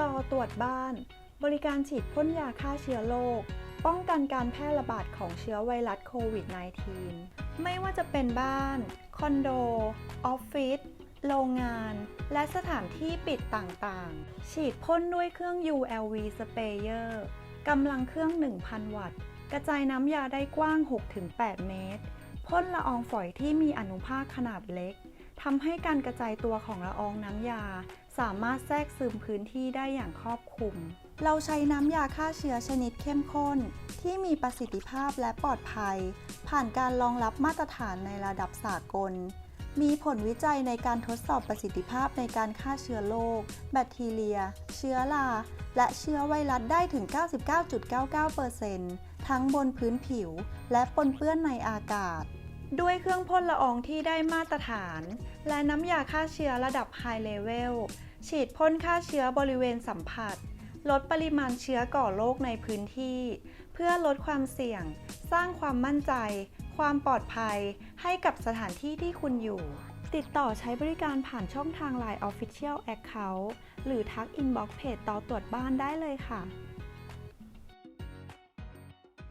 ต่อตรวจบ้าน บริการฉีดพ่นยาฆ่าเชื้อโรคป้องกันการแพร่ระบาดของเชื้อไวรัสโควิด -19 ไม่ว่าจะเป็นบ้าน คอนโด ออฟฟิศ โรงงาน และสถานที่ปิดต่างๆ ฉีดพ่นด้วยเครื่อง ULV Sprayer กำลังเครื่อง 1,000 วัตต์ กระจายน้ำยาได้กว้าง 6-8 เมตร พ่นละอองฝอยที่มีอนุภาคขนาดเล็กทำให้การกระจายตัวของละอองน้ำยา สามารถแทรกซึมพื้นที่ได้อย่างครอบคลุม เราใช้น้ำยาฆ่าเชื้อชนิดเข้มข้น ที่มีประสิทธิภาพและปลอดภัย ผ่านการรองรับมาตรฐานในระดับสากล มีผลวิจัยในการทดสอบประสิทธิภาพในการฆ่าเชื้อโรคแบคทีเรีย เชื้อรา และเชื้อไวรัสได้ถึง 99.99%ทั้งบนพื้นผิว และปนเปื้อนในอากาศด้วยเครื่องพ่นละอองที่ได้มาตรฐาน และน้ำยาฆ่าเชื้อระดับ High Level ฉีดพ่นฆ่าเชื้อบริเวณสัมผัส ลดปริมาณเชื้อก่อโรคในพื้นที่ เพื่อลดความเสี่ยง สร้างความมั่นใจ ความปลอดภัย ให้กับสถานที่ที่คุณอยู่ ติดต่อใช้บริการผ่านช่องทาง Line Official Account หรือทักอินบ็อกเพจต่อตรวจบ้านได้เลยค่ะ